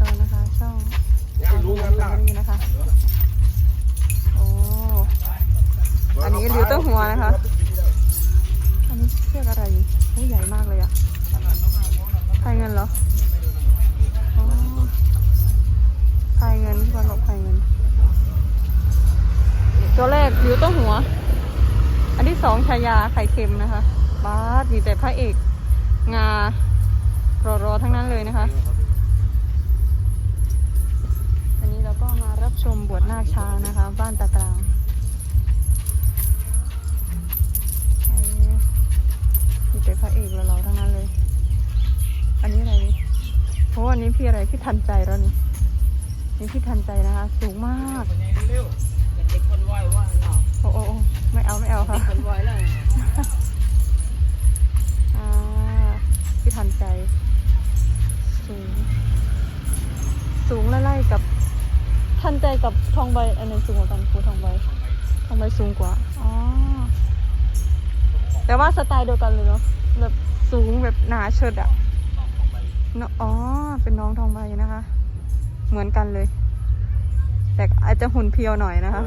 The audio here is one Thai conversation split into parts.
เรนะคะ ช่องอารุณสรีนะคะ โอ้ อันนี้ริ้วเต้าหัวนะคะ อันนี้เชือกอะไรโอ้ใหญ่มากเลยอะไทยเงินเหรออ๋อไทยเงินที่วันบอกไทยเงิน ตัวแรกริ้วเต้าหัว อันที่สองชายาไข่เค็มนะคะบาสมีแต่พระเอกงารอๆทั้งนั้นเลยนะคะ ชมบวชนาคช้างนะคะ บ้านตะกรางไอ้มีแต่พระเอกเราๆทั้งนั้นเลย อันนี้อะไรนี่โอ้อันนี้พี่อะไรพี่ทันใจแล้วนี่นี่พี่ทันใจนะคะ สูงมากเร็วเด็กคนไหวว่าเนาะโอ้โอ้โอ้ไม่เอาไม่เอาค่ะคนไหวแล้วอ่าพี่ทันใจ สูง สูงไล่ๆกับ ทันใจกับทองใบอันไหนสูงกว่ากันครูทองใบทองใบสูงกว่าอ๋อแต่ว่าสไตล์เดียวกันเลยเนาะแบบสูงแบบหนาเชิดอะเนาะอ๋อเป็นน้องทองใบนะคะ เหมือนกันเลย แต่อาจจะหุ่นเพียวหน่อยนะคะ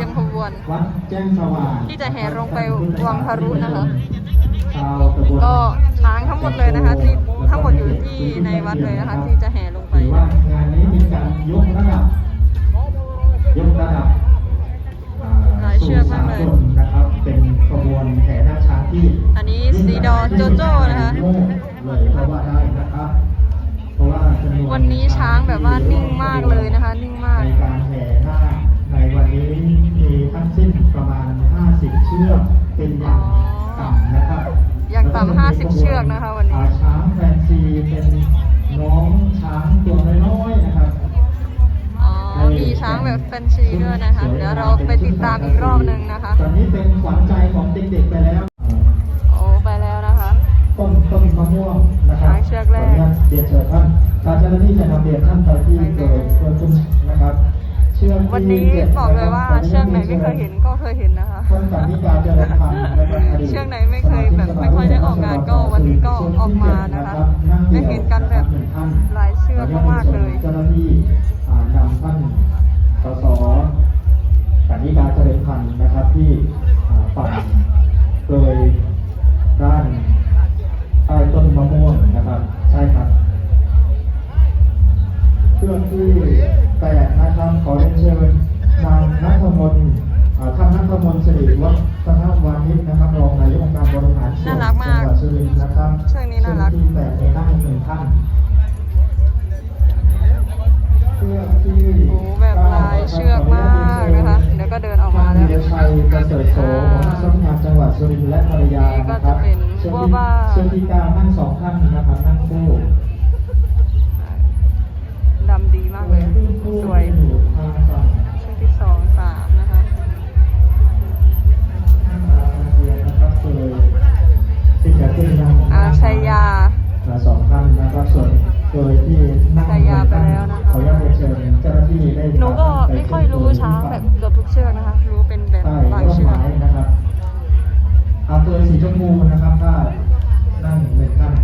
ยมขบวนวัดแจ้งสว่างที่จะแห่ลงไปวังพารุนะคะชาวตำบลก็ช้างทั้งหมดเลยนะคะที่ทั้งหมดอยู่ที่ในวัดเลยนะคะ ที่จะแห่ลงไปถือว่างานนี้มีการยกระดับยกระดับอ่าหลายเชือกมากเลยสู่สลนะครับเป็นขบวนแห่หน้าช้างที่ อันนี้สีดอโจโจ้นะคะโลกเลยก็ว่าได้นะครับเพราะว่าจำนวนวันนี้ช้างแบบว่านิ่งมากเลยนะคะ นิ่งมากในการแห่หน้าใน วันนี้มีทั้งสิ้นประมาณ 50 เชือกเป็นอย่างต่ำนะครับอย่างต่ำ50 เชือกนะคะวันนี้อ่าช้างแฟนซีเป็นน้องช้างตัวน้อยๆนะครับอ๋อมีช้างแบบแฟนซีด้วยนะคะเดี๋ยวเราไปติดตามอีกรอบหนึ่งนะคะตอนนี้เป็นขวัญใจของเด็กๆไปแล้วโอ้ไปแล้วนะคะต้นต้นมะม่วงนะครับช้างเชือกแรกขออนุญาตเรียนเชิญท่านทางเจ้าหน้าที่จะนำเรียนท่านไปที่เกิดเพื่อขึ้นนะครับชเชือกที่ วันนี้จ็ดบอกเลยว่าะครับเชือกไหนไม่เคยเห็นก็เคยเห็นนะคะท่านสามิกาเจริญพันธ์นะครับอดีตเชือกไหนไม่เคยแบบไม่ค่อยได้ออกงานก็วันนี้ก็ออกมานะคะได้เห็นกันแบบหลายเชือกมากๆเลยเจ้าหน้าที่อ่านำท่านสสสามิกาเจริญพันธ์นะครับที่อ่าฝั่งโดยด้านใต้ต้นมะม่วงนะครับใช่ครับ เครื่องที่แปดนะครับขอเรียนเชิญนางนัทมนต์อ่าท่านนัทมนต์สิริวัฒนวานิชนะครับรองนายกองค์การบริหารส่วนน่ารักมากจังหวัดสุรินทร์นะครับเชือกนี้น่ารักเชือกที่แปดในนั่งหนึ่งท่านเครื่องที่โอ้แบบลายเชือกมากนะคะ เดี๋ยวก็เดินออกมาแล้วท่นวีรชัยประเสริฐโสหัวหน้าสำนักงานจังหวัดสุรินทร์และภรรยานะครับนี่ก็จะเป็นเชือกบัวที่บานเชือกที่เก้านั่งสองท่านนะครับนั่งคู่ดำดีมากเลย สวยเชือกที่สองสามนะคะอาชัยยาสองท่านนะครับส่วนโดยที่นั่งชัยยาไปแล้วนะคะขออนุญาตเรียนเชิญเจ้าหน้าที่ได้หนูก็ไม่ค่อยรู้ช้างแบบเกือบทุกเชือกนะคะ รู้เป็นแบบใต้บางร่มเชือกไม้นะครับอาเตยสีชมพูนะครับถ้านั่งหนึ่งท่าน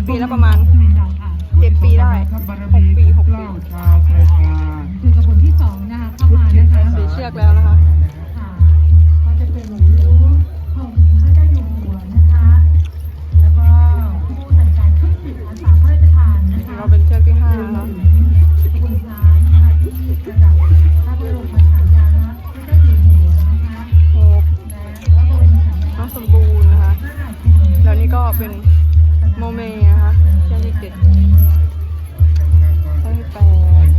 ายปีแล้วประมาณเจ็ดปีได้หกปีหกปีถือกระผลที่สองนะคะเข้ามานะคะสีเชือกแล้วนะคะก็จะเป็นหลงรูของพระเจ้อยู่หัวนะคะ แล้วก็ผู้จัดการขึ้นติดอาสาพระราชานะเราเป็นเชือกที่ห้าแล้วสมบูรณ์นะคะ แล้วนี่ก็เป็น โมเมนะคะเช่อมที่เจ็ดเช่องที่แปด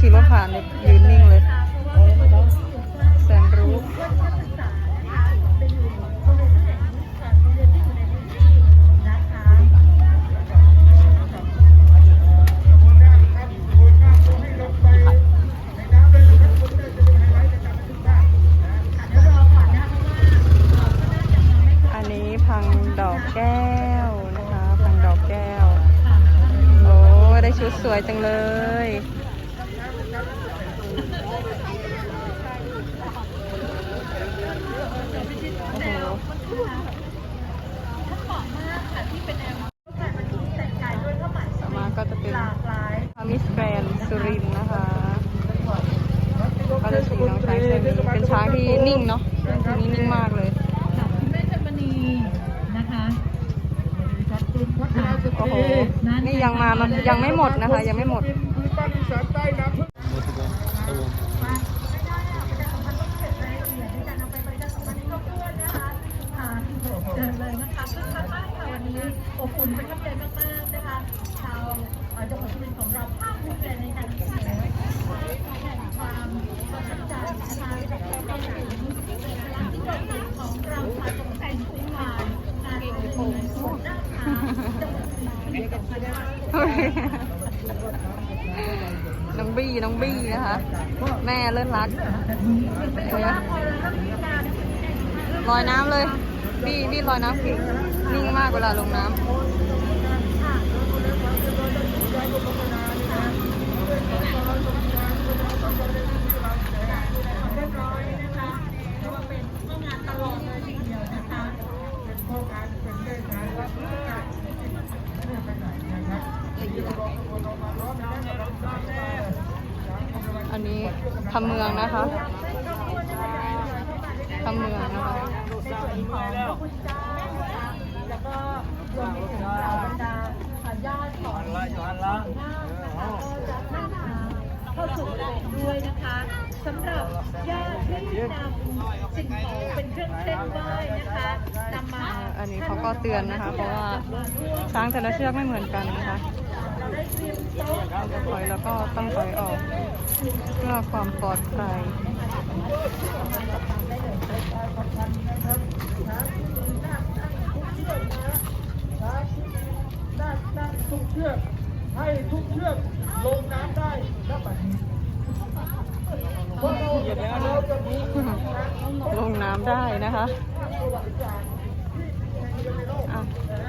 ขี่รถผ่านอยู่ ยังไม่หมดนะคะ ยังไม่หมด เดินเลยนะคะซึ่งทางบ้านค่ะวันนี้อบอุ่นประทับใจมากๆนะคะชาวจังหวัดสุรินทร์ของเราภาคภูมิใจในการที่แสดงความประทับใจนะคะรวมถึงเอกลักษณ์ที่โดดเด่นของเราค่ะตกแต่งทุกงานงา น้องบี้น้องบี้นะคะ แม่เลิศรักลอยน้ำเลย บี้บี้ลอยน้ำผิงนิ่งมากเวลาลงน้ำ อันนี้ทำเมืองนะคะทำเมืองนะคะแล้วก็รวมไปถึงเหล่าบรรดาญาติของหน้านะคะก็จะนำเข้าสู่ระบบด้วยนะคะสำหรับญาติที่นำสิ่งของเป็นเครื่องเส้นไหว้นะคะนำมาอันนี้เขาก็เตือนนะคะ เพราะว่าช้างแต่ละเชือกไม่เหมือนกันนะคะเราจะ ถอยแล้วก็ต้องถอยออก เพื่อความปลอดภัยทุกเชือกให้ทุกเชือกลงน้ำได้ณบัดนี้พวกเราเราจะลงน้ำได้นะคะ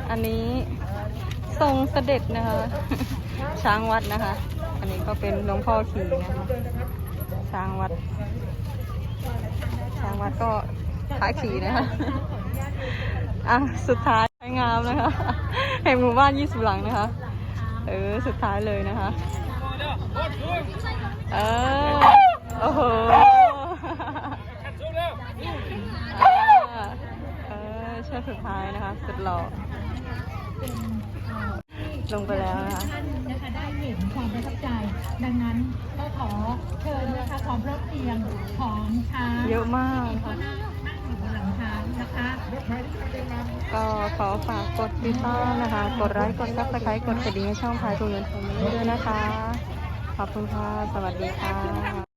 อันนี้ ทรงเสด็จนะคะ ช้างวัดนะคะ อันนี้ก็เป็นหลวงพ่อขี่นะคะช้างวัด ช้างวัดก็ขาขี่นะคะอะสุดท้ายสวยงามนะคะแห่งหมู่บ้านยี่สิบหลังนะคะ เออสุดท้ายเลยนะคะ เออโอ้โหเออชือกสุดท้ายนะคะ สุดหล่อ ลงไปแล้วนะคะท่านนะคะได้เห็นความประทับใจ ดังนั้นก็ขอเชิญนะคะความพร้อมเพรียงของช้างเยอะมากก็ค่ะนั่งนั่งอยู่บนหลังช้างนะคะก็ขอฝากกดติดตามนะคะ กดไลค์กดซับสไครต์กดกระดิ่งให้ช่องพายทุนเงินทองนี้ด้วยนะคะ ขอบคุณค่ะ สวัสดีค่ะ